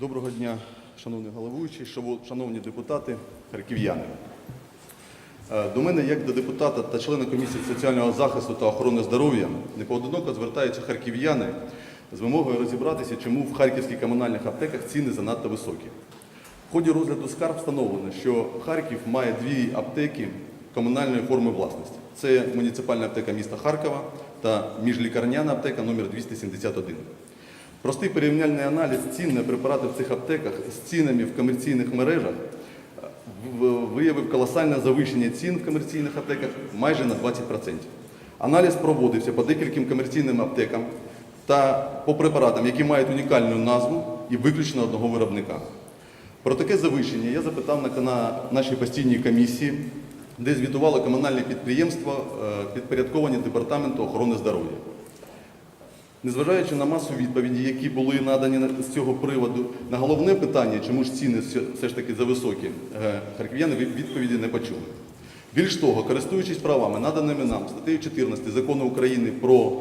Доброго дня, шановний головуючий, шановні депутати, харків'яни. Е, До мене, як до депутата та члена комісії соціального захисту та охорони здоров'я, непоодиноко звертаються харків'яни з вимогою розібратися, чому в харківських комунальних аптеках ціни занадто високі. В ході розгляду скарг встановлено, що Харків має дві аптеки комунальної форми власності. Це муніципальна аптека міста Харкова та міжлікарняна аптека номер 271. Простий порівняльний аналіз цін на препарати в цих аптеках з цінами в комерційних мережах виявив колосальне завищення цін в комерційних аптеках майже на 20%. Аналіз проводився по декільким комерційним аптекам та по препаратам, які мають унікальну назву і виключно одного виробника. Про таке завищення я запитав на, на нашій постійній комісії, де звітували комунальні підприємства, е, підпорядковані Департаменту охорони здоров'я. Незважаючи на масу відповідей, які були надані з цього приводу, на головне питання, чому ж ціни все- ж таки зависокі, е, харків'яни відповіді не почули. Більш того, користуючись правами, наданими нам статтею 14 закону України про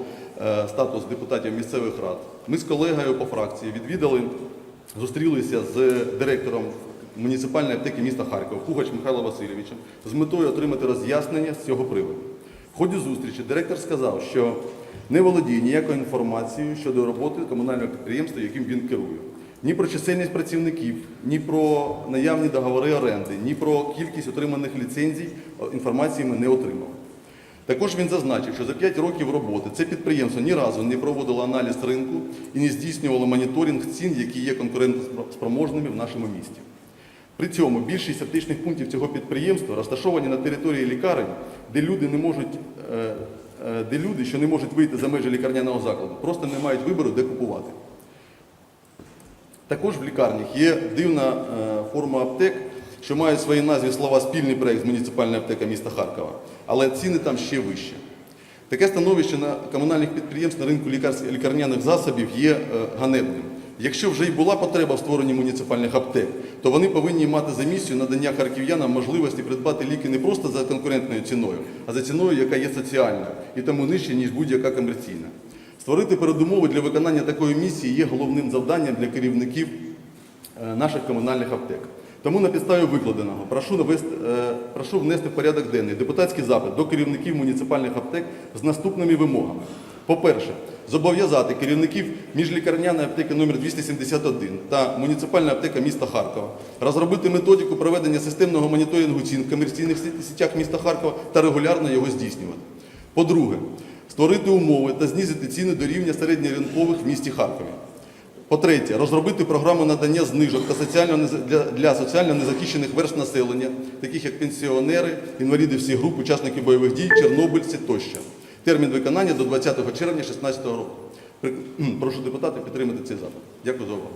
е, статус депутатів місцевих рад, ми з колегою по фракції відвідали, зустрілися з директором муніципальної аптеки міста Харкова Пугач Михайло Васильовичем з метою отримати роз'яснення з цього приводу. В ході зустрічі директор сказав, що не володіє ніякою інформацією щодо роботи комунального підприємства, яким він керує. Ні про чисельність працівників, ні про наявні договори оренди, ні про кількість отриманих ліцензій інформації ми не отримали. Також він зазначив, що за 5 років роботи це підприємство ні разу не проводило аналіз ринку і не здійснювало моніторинг цін, які є конкурентоспроможними в нашому місті. При цьому більшість аптечних пунктів цього підприємства розташовані на території лікарень, де люди не можуть, е, е, де люди, що не можуть вийти за межі лікарняного закладу, просто не мають вибору, де купувати. Також в лікарнях є дивна е, форма аптек, що мають в своїй назві слова спільний проект з муніципальної аптека міста Харкова, але ціни там ще вищі. Таке становище на комунальних підприємств на ринку лікарняних засобів є ганебним. Якщо вже й була потреба в створенні муніципальних аптек, то вони повинні мати за місію надання харків'янам можливості придбати ліки не просто за конкурентною ціною, а за ціною, яка є соціальною і тому нижче, ніж будь-яка комерційна. Створити передумови для виконання такої місії є головним завданням для керівників е, наших комунальних аптек. Тому на підставі викладеного прошу, навести, е, прошу внести в порядок денний депутатський запит до керівників муніципальних аптек з наступними вимогами. По-перше, зобов'язати керівників міжлікарняної аптеки номер 271 та муніципальної аптека міста Харкова розробити методику проведення системного моніторингу цін в комерційних сітях міста Харкова та регулярно його здійснювати. По-друге, створити умови та знизити ціни до рівня середньоринкових в місті Харкові. По-третє, розробити програму надання знижок та соціально для, для соціально незахищених верств населення, таких як пенсіонери, інваліди всіх груп, учасники бойових дій, чорнобильці тощо. Термін виконання до 20 червня 2016 року. Прошу депутатів підтримати цей запит. Дякую за увагу.